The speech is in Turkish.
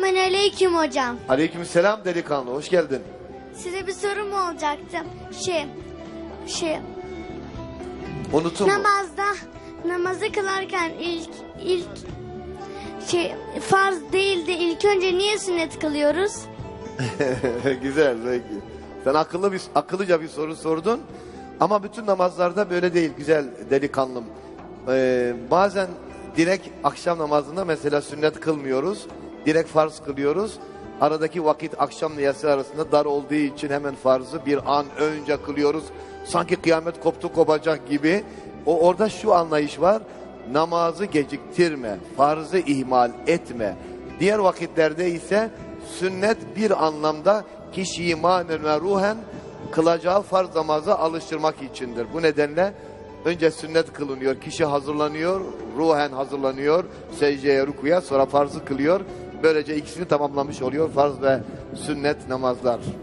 Selamünaleyküm hocam. Aleykümselam delikanlı hoş geldin. Size bir sorum olacaktı. Şey, şey, Unuttun mu? namazda namazı kılarken ilk ilk şey farz değil de ilk önce niye sünnet kılıyoruz? Güzel peki. Sen akıllı bir, akıllıca bir soru sordun. Ama bütün namazlarda böyle değil güzel delikanlım. Ee, bazen direkt akşam namazında mesela sünnet kılmıyoruz. Direkt farz kılıyoruz. Aradaki vakit akşam yatsı arasında dar olduğu için hemen farzı bir an önce kılıyoruz. Sanki kıyamet koptu kopacak gibi. O orada şu anlayış var. Namazı geciktirme, farzı ihmal etme. Diğer vakitlerde ise sünnet bir anlamda kişiyi manen ve ruhen kılacağı farz namaza alıştırmak içindir. Bu nedenle önce sünnet kılınıyor, kişi hazırlanıyor, ruhen hazırlanıyor, secdeye, rukuya sonra farzı kılıyor. Böylece ikisini tamamlamış oluyor farz ve sünnet namazlar.